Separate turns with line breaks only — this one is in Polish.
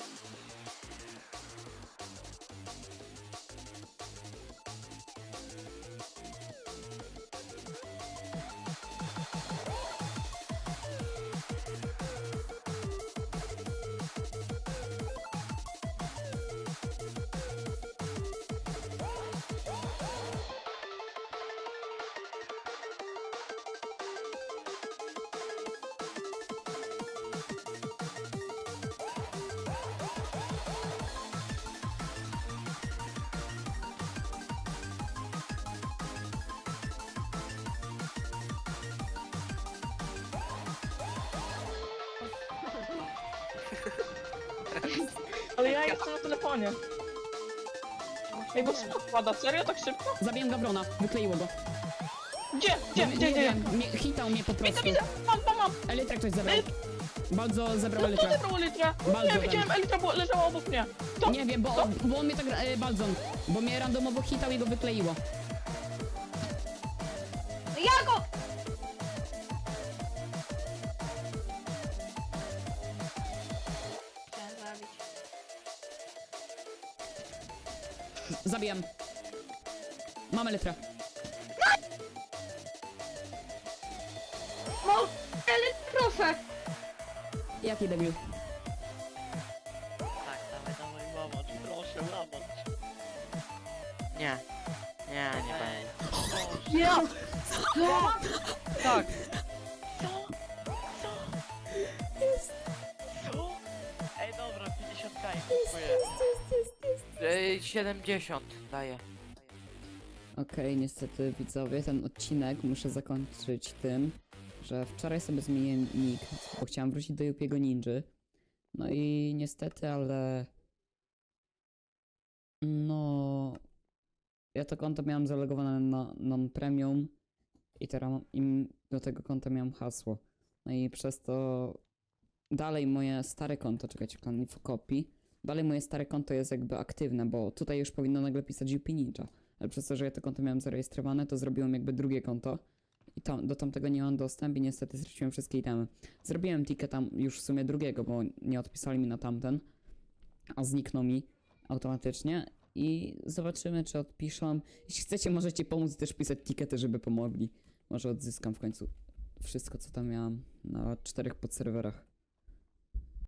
Thank you. Ale ja jestem na telefonie. Ej, bo spada, serio tak szybko?
Zabiłem Gawrona, wykleiło go.
Gdzie? Gdzie?
Nie-
Gdzie?
nie
Gdzie?
wiem, mnie, hitał mnie po
Widzę,
prostu.
widzę! Mam, mam, mam!
Elytra ktoś zabrał. Bardzo zabrał
No to odebrał litrę!
Bardzo
Nie, widziałem, Elitra była- leżała obok mnie. To?
Nie wiem, bo, bo on mnie tak... E, Balzon. Bo mnie randomowo hitał i go wykleiło.
Ja go!
Zabiłem. Mam Elytrę.
No, ale proszę!
Jaki debil?
Tak, dawaj, dawaj, łamacz, proszę, łamacz. Nie. Nie, nie będę.
Ja!
Tak.
Co?
Co? Ej, 70 daję.
Okej, niestety widzowie, ten odcinek muszę zakończyć tym, że wczoraj sobie zmieniłem nick, bo chciałem wrócić do Jupiego Ninja. No i niestety, ale... No... Ja to konto miałem zalogowane na non-premium i teraz im do tego konta miałem hasło. No i przez to dalej moje stare konto, czekajcie, klan Infocopy, dalej moje stare konto jest jakby aktywne, bo tutaj już powinno nagle pisać UP Ninja. Ale przez to, że ja to konto miałem zarejestrowane, to zrobiłem jakby drugie konto. I tam, do tamtego nie mam dostępu i niestety straciłem wszystkie itemy. Zrobiłem ticketa już w sumie drugiego, bo nie odpisali mi na tamten, a zniknął mi automatycznie. I zobaczymy, czy odpiszą. Jeśli chcecie, możecie pomóc też pisać tickety, żeby pomogli. Może odzyskam w końcu wszystko, co tam miałam na czterech podserwerach.